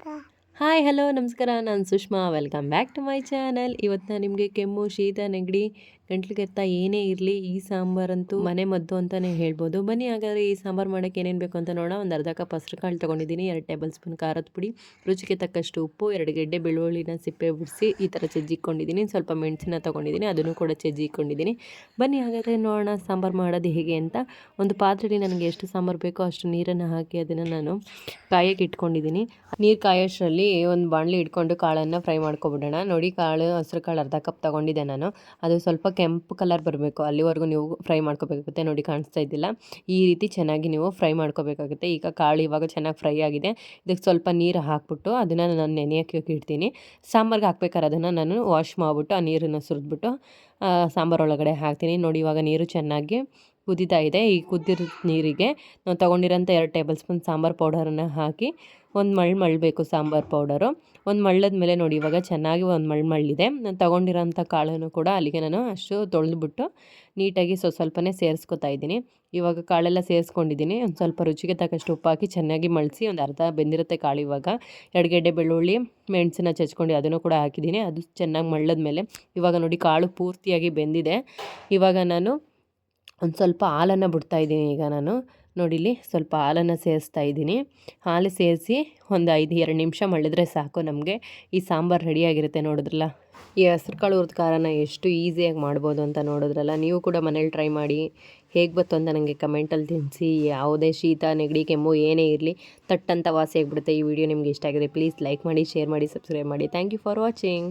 Hi, hello, ನಮಸ್ಕಾರ. ನಾನು Sushma. Welcome back to my channel ಇವತ್ತು ನಾನು ನಿಮಗೆ ಕೆಮ್ಮು, ಶೀತ, ನೆಗಡಿ ಗಂಟ್ಲು ಕೆತ್ತ ಏನೇ ಇರಲಿ ಈ ಸಾಂಬಾರಂತೂ ಮನೆ ಮದ್ದು ಅಂತಲೇ ಹೇಳ್ಬೋದು. ಬನ್ನಿ ಹಾಗಾದರೆ ಈ ಸಾಂಬಾರು ಮಾಡೋಕ್ಕೆ ಏನೇನು ಬೇಕು ಅಂತ ನೋಡೋಣ. ಒಂದು ಅರ್ಧ ಕಪ್ ಹಸ್ರು ಕಾಳು ತೊಗೊಂಡಿದ್ದೀನಿ, ಎರಡು ಟೇಬಲ್ ಸ್ಪೂನ್ ಖಾರದ ಪುಡಿ, ರುಚಿಗೆ ತಕ್ಕಷ್ಟು ಉಪ್ಪು, ಎರಡು ಗೆಡ್ಡೆ ಬೆಳ್ಳುಳ್ಳಿನ ಸಿಪ್ಪೆ ಬಿಡಿಸಿ ಈ ಥರ ಚೆಜ್ಜಿಕೊಂಡಿದ್ದೀನಿ. ಸ್ವಲ್ಪ ಮೆಣಸಿನ ತೊಗೊಂಡಿದ್ದೀನಿ, ಅದನ್ನು ಕೂಡ ಚಜ್ಜಿಕೊಂಡಿದ್ದೀನಿ. ಬನ್ನಿ ಹಾಗಾದರೆ ನೋಡೋಣ ಸಾಂಬಾರು ಮಾಡೋದು ಹೇಗೆ ಅಂತ. ಒಂದು ಪಾತ್ರೆಯಲ್ಲಿ ನನಗೆ ಎಷ್ಟು ಸಾಂಬಾರು ಬೇಕೋ ಅಷ್ಟು ನೀರನ್ನು ಹಾಕಿ ಅದನ್ನು ನಾನು ಕಾಯಕ್ಕೆ ಇಟ್ಕೊಂಡಿದ್ದೀನಿ. ನೀರು ಕಾಯೋಷ್ಟರಲ್ಲಿ ಒಂದು ಬಾಣಲಿ ಇಟ್ಕೊಂಡು ಕಾಳನ್ನು ಫ್ರೈ ಮಾಡ್ಕೊಬಿಡೋಣ. ನೋಡಿ ಕಾಳು, ಹಸಿರು ಕಾಳು ಅರ್ಧ ಕಪ್ ತೊಗೊಂಡಿದ್ದೆ ನಾನು. ಅದು ಸ್ವಲ್ಪ ಕೆಂಪು ಕಲರ್ ಬರಬೇಕು. ಅಲ್ಲಿವರೆಗೂ ನೀವು ಫ್ರೈ ಮಾಡ್ಕೋಬೇಕಾಗುತ್ತೆ. ನೋಡಿ ಕಾಣಿಸ್ತಾ ಇದ್ದಿಲ್ಲ. ಈ ರೀತಿ ಚೆನ್ನಾಗಿ ನೀವು ಫ್ರೈ ಮಾಡ್ಕೋಬೇಕಾಗುತ್ತೆ. ಈಗ ಕಾಳು ಇವಾಗ ಚೆನ್ನಾಗಿ ಫ್ರೈ ಆಗಿದೆ. ಇದಕ್ಕೆ ಸ್ವಲ್ಪ ನೀರು ಹಾಕ್ಬಿಟ್ಟು ಅದನ್ನು ನಾನು ನೆನೆಯೋಕ್ಕೆ ಇಡ್ತೀನಿ. ಸಾಂಬಾರ್ಗೆ ಹಾಕ್ಬೇಕಾದ್ರೆ ಅದನ್ನು ನಾನು ವಾಶ್ ಮಾಡಿಬಿಟ್ಟು ಆ ನೀರನ್ನು ಸುರಿದ್ಬಿಟ್ಟು ಸಾಂಬಾರು ಒಳಗಡೆ ಹಾಕ್ತೀನಿ. ನೋಡಿ ಇವಾಗ ನೀರು ಚೆನ್ನಾಗಿ ಕುದೀತಾ ಇದೆ. ಈ ಕುದ್ದಿರೋ ನೀರಿಗೆ ನಾವು ತೊಗೊಂಡಿರೋಂಥ ಎರಡು ಟೇಬಲ್ ಸ್ಪೂನ್ ಸಾಂಬಾರು ಪೌಡರನ್ನು ಹಾಕಿ ಒಂದು ಮಳ್ ಮಳ್ಳಬೇಕು ಸಾಂಬಾರು ಪೌಡರು. ಒಂದು ಮಳ್ಳದ ಮೇಲೆ ನೋಡಿ, ಇವಾಗ ಚೆನ್ನಾಗಿ ಒಂದು ಮಳ್ ಮಳ್ಳಿದೆ. ನಾನು ತೊಗೊಂಡಿರೋಂಥ ಕಾಳನ್ನು ಕೂಡ ಅಲ್ಲಿಗೆ ನಾನು ಅಷ್ಟು ತೊಳೆದ್ಬಿಟ್ಟು ನೀಟಾಗಿ ಸ್ವಲ್ಪ ಸ್ವಲ್ಪನೇ ಸೇರಿಸ್ಕೊತಾ ಇದ್ದೀನಿ. ಇವಾಗ ಕಾಳೆಲ್ಲ ಸೇರಿಸ್ಕೊಂಡಿದ್ದೀನಿ. ಒಂದು ಸ್ವಲ್ಪ ರುಚಿಗೆ ತಕ್ಕಷ್ಟು ಉಪ್ಪು ಹಾಕಿ ಚೆನ್ನಾಗಿ ಮಳಿಸಿ ಒಂದು ಅರ್ಧ ಬೆಂದಿರುತ್ತೆ ಕಾಳು ಇವಾಗ. ಎರಡು ಬೆಳ್ಳುಳ್ಳಿ ಮೆಣಸಿನ ಚಚ್ಕೊಂಡು ಅದನ್ನು ಕೂಡ ಹಾಕಿದ್ದೀನಿ. ಅದು ಚೆನ್ನಾಗಿ ಮಳ್ಳದ ಮೇಲೆ ಇವಾಗ ನೋಡಿ ಕಾಳು ಪೂರ್ತಿಯಾಗಿ ಬೆಂದಿದೆ. ಇವಾಗ ನಾನು ಒಂದು ಸ್ವಲ್ಪ ಹಾಲನ್ನು ಬಿಡ್ತಾಯಿದ್ದೀನಿ ಈಗ ನಾನು. ನೋಡಿಲಿ ಸ್ವಲ್ಪ ಹಾಲನ್ನು ಸೇರಿಸ್ತಾ ಇದ್ದೀನಿ. ಹಾಲು ಸೇರಿಸಿ ಒಂದು ಐದು, ಎರಡು ನಿಮಿಷ ಮಳಿದ್ರೆ ಸಾಕು ನಮಗೆ. ಈ ಸಾಂಬಾರು ರೆಡಿಯಾಗಿರುತ್ತೆ ನೋಡಿದ್ರಲ್ಲ. ಈ ಹೆಸ್ರು ಕಾಳು ಹುರಿದ ಖಾರನ ಎಷ್ಟು ಈಸಿಯಾಗಿ ಮಾಡ್ಬೋದು ಅಂತ ನೋಡಿದ್ರಲ್ಲ. ನೀವು ಕೂಡ ಮನೇಲಿ ಟ್ರೈ ಮಾಡಿ. ಹೇಗೆ ಬತ್ತು ಅಂತ ನನಗೆ ಕಮೆಂಟಲ್ಲಿ ತಿಳಿಸಿ. ಯಾವುದೇ ಶೀತ, ನೆಗಡಿ, ಕೆಮ್ಮು ಏನೇ ಇರಲಿ ತಟ್ಟಂತ ವಾಸಿ ಆಗಿಬಿಡುತ್ತೆ. ಈ ವಿಡಿಯೋ ನಿಮಗೆ ಇಷ್ಟ ಆಗಿದೆ ಪ್ಲೀಸ್ ಲೈಕ್ ಮಾಡಿ ಶೇರ್ ಮಾಡಿ ಸಬ್ಸ್ಕ್ರೈಬ್ ಮಾಡಿ. Thank you for watching